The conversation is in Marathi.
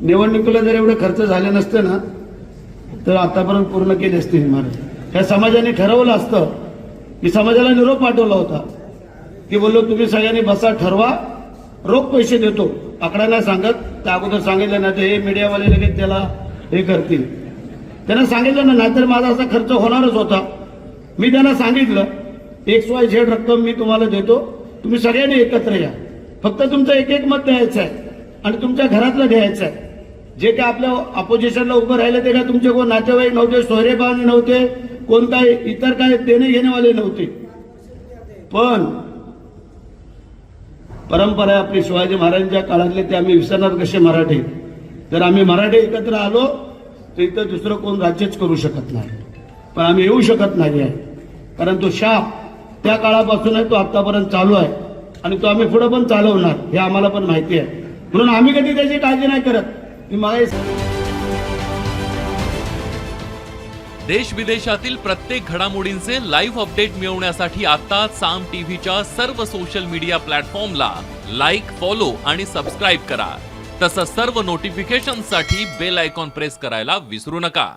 निवडणुकीला जर एवढं खर्च झाले नसते ना तर आतापर्यंत पूर्ण केले असते महाराज ह्या समाजाने ठरवलं असतं. की समाजाला निरोप पाठवला होता. की बोललो तुम्ही सगळ्यांनी बसा ठरवा. रोख पैसे देतो. आकडा नाही सांगत. त्या अगोदर सांगितलं ना ते हे मीडियावाले लगेच त्याला हे करतील. त्यांना सांगितलं ना नाहीतर माझा असा खर्च होणारच होता. मी त्यांना सांगितलं एक्स वाय झेड रक्कम मी तुम्हाला देतो. तुम्ही सगळ्यांनी एकत्र या. फक्त तुमचं एक एक मत द्यायचं आहे. आणि तुमच्या घरातलं घ्यायचं आहे. जे काय आपल्या अपोजिशनला उभं राहिलं ते काय तुमचे कोण नातेवाईक नव्हते सोयरेबाने नव्हते कोण काय इतर काय देणे घेणेवाले नव्हते. पण परंपरा आहे आपली शिवाजी महाराजांच्या काळातले ते आम्ही विसरणार कसे मराठे? जर आम्ही मराठे एकत्र आलो तर इथं दुसरं कोण राज्यच करू शकत नाही. पण आम्ही येऊ शकत नाही आहे. कारण तो शाप त्या काळापासून आहे तो आतापर्यंत चालू आहे. आणि तो आम्ही पुढं पण चालवणार हे आम्हाला पण माहिती आहे. म्हणून आम्ही कधी त्याची काळजी नाही करत. मी मला देश विदेशातील प्रत्येक घडामोडींचे लाईव्ह अपडेट मिळवण्यासाठी आता साम टीव्हीच्या सर्व सोशल मीडिया प्लॅटफॉर्मला लाईक फॉलो आणि सबस्क्राईब करा. तसंच सर्व नोटिफिकेशनसाठी बेल आयकॉन प्रेस करायला विसरू नका.